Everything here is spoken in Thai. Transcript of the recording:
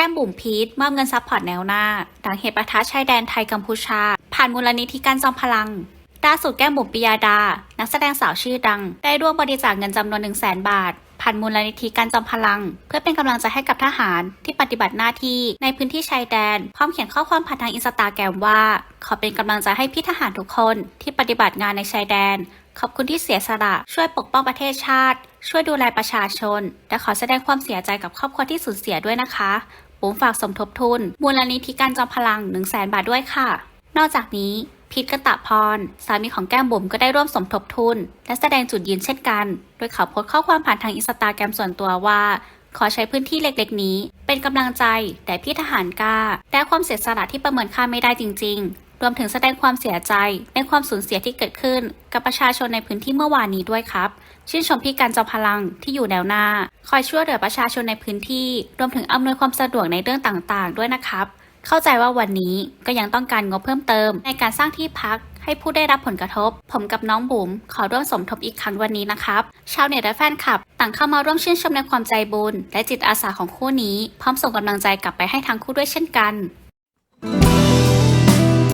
ก้มบุ๋มพีทมอบเงินซัพพอร์ตแนวหน้าหลังเหตุปะทะชายแดนไทยกัมพูชา ผ่านมูลนิธิการจอมพลังล่าสุดแก้มบุ๋มปิยาดา นักแสดงสาวชื่อดัง ได้ร่วมบริจาคเงินจำนวน1 0 0 0 0แบาทผ่านมูลนิธิการจอมพลัง เพื่อเป็นกำลังใจให้กับทหารที่ปฏิบัติหน้าที่ในพื้นที่ชายแดน พร้อมเขียนข้อความผ่านทางอินสตาแกรมว่า ขอเป็นกำลังใจให้พี่ทหารทุกคนที่ปฏิบัติงานในชายแดน ขอบคุณที่เสียสละช่วยปกป้องประเทศชาติ ช่วยดูแลประชาชน และขอแสดงความเสียใจกับครอบครัวที่สูญเสียด้วยนะคะบุ๋มฝากสมทบทุนมูลนิธิการจอมพลัง 1 0 0 0 0แบาทด้วยค่ะ นอกจากนี้พิษกตะพร สามีของแก้มบุ๋มก็ได้ร่วมสมทบทุน และแสดงจุดยืนเช่นกัน โดยเขาโพสต์ข้อความผ่านทางอินสตาแกรมส่วนตัวว่า ขอใช้พื้นที่เล็กๆนี้ เป็นกำลังใจแด่พี่ทหารกล้าและความเสียสละที่ประเมินค่าไม่ได้จริง ๆ รวมถึงแสดงความเสียใจในความสูญเสียที่เกิดขึ้น กับประชาชนในพื้นที่เมื่อวานนี้ด้วยครับ ชื่นชมพี่การจอมพลังที่อยู่แนวหน้า คอยช่วยเหลือประชาชนในพื้นที่ รวมถึงอำนวยความสะดวกในเรื่องต่างๆ ด้วยนะครับ เข้าใจว่าวันนี้ก็ยังต้องการงบเพิ่มเติม ในการสร้างที่พักให้ผู้ได้รับผลกระทบ ผมกับน้องบุ๋มขอร่วมสมทบอีกครั้งวันนี้นะครับ ชาวเน็ตและแฟนคลับ ต่างเข้ามาร่วมชื่นชมในความใจบุญและจิตอาสาของคู่นี้ พร้อมส่งกำลังใจกลับไปให้ทั้งคู่ด้วยเช่นกัน